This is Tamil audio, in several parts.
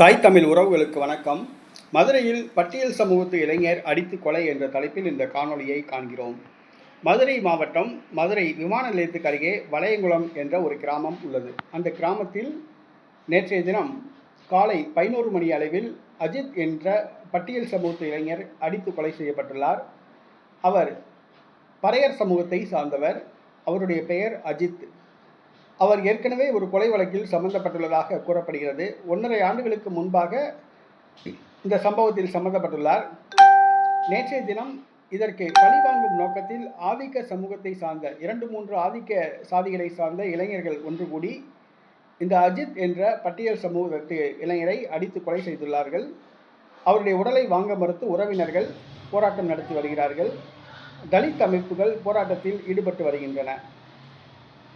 தாய் தமிழ் உறவுகளுக்கு வணக்கம். மதுரையில் பட்டியல் சமூகத்து இளைஞர் அடித்து கொலை என்ற தலைப்பில் இந்த காணொலியை காண்கிறோம். மதுரை மாவட்டம் மதுரை விமான நிலையத்துக்கு அருகே வளையங்குளம் என்ற ஒரு கிராமம் உள்ளது. அந்த கிராமத்தில் நேற்றைய தினம் காலை பதினோரு மணி அளவில் அஜித் என்ற பட்டியல் சமூகத்து இளைஞர் அடித்து கொலை செய்யப்பட்டுள்ளார். அவர் பறையர் சமூகத்தை சார்ந்தவர். அவருடைய பெயர் அஜித். அவர் ஏற்கனவே ஒரு கொலை வழக்கில் சம்பந்தப்பட்டுள்ளதாக கூறப்படுகிறது. ஒன்றரை ஆண்டுகளுக்கு முன்பாக இந்த சம்பவத்தில் சம்பந்தப்பட்டுள்ளார். நேற்றைய தினம் இதற்கு பழிவாங்கும் நோக்கத்தில் ஆதிக்க சமூகத்தை சார்ந்த இரண்டு மூன்று ஆதிக்க சாதிகளை சார்ந்த இளைஞர்கள் ஒன்று கூடி இந்த அஜித் என்ற பட்டியல் சமூகத்து இளைஞரை அடித்து கொலை செய்துள்ளார்கள். அவருடைய உடலை வாங்க மறுத்து உறவினர்கள் போராட்டம் நடத்தி வருகிறார்கள். தலித் அமைப்புகள் போராட்டத்தில் ஈடுபட்டு வருகின்றன.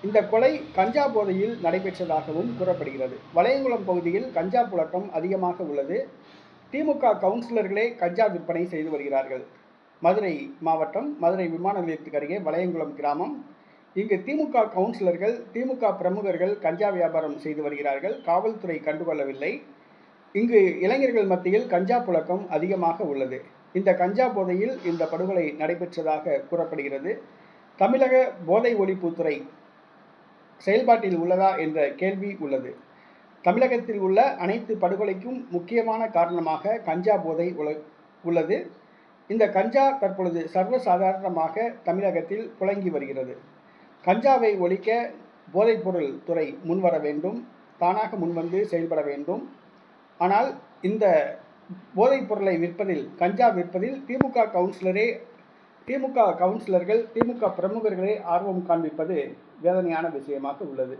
இந்த கொலை கஞ்சா போதையில் நடைபெற்றதாகவும் கூறப்படுகிறது. வளையங்குளம் பகுதியில் கஞ்சா புழக்கம் அதிகமாக உள்ளது. திமுக கவுன்சிலர்களே கஞ்சா விற்பனை செய்து வருகிறார்கள். மதுரை மாவட்டம் மதுரை விமான நிலையத்துக்கு அருகே வளையங்குளம் கிராமம். இங்கு திமுக கவுன்சிலர்கள் திமுக பிரமுகர்கள் கஞ்சா வியாபாரம் செய்து வருகிறார்கள். காவல்துறை கண்டுகொள்ளவில்லை. இங்கு இளைஞர்கள் மத்தியில் கஞ்சா புழக்கம் அதிகமாக உள்ளது. இந்த கஞ்சா போதையில் இந்த படுகொலை நடைபெற்றதாக கூறப்படுகிறது. தமிழக போதை ஒழிப்புத்துறை செயல்பாட்டில் உள்ளதா என்ற கேள்வி உள்ளது. தமிழகத்தில் உள்ள அனைத்து படுகொலைக்கும் முக்கியமான காரணமாக கஞ்சா போதை உல- உள்ளது. இந்த கஞ்சா தற்பொழுது சர்வசாதாரணமாக தமிழகத்தில் புழங்கி வருகிறது. கஞ்சாவை ஒழிக்க போதைப்பொருள் துறை முன்வர வேண்டும் தானாக முன்வந்து செயல்பட வேண்டும். ஆனால் இந்த போதைப் பொருளை விற்பதில் கஞ்சா விற்பதில் திமுக கவுன்சிலரே திமுக கவுன்சிலர்கள் திமுக பிரமுகர்களே ஆர்வம் காண்பிப்பது வேதனையான விஷயமாக உள்ளது.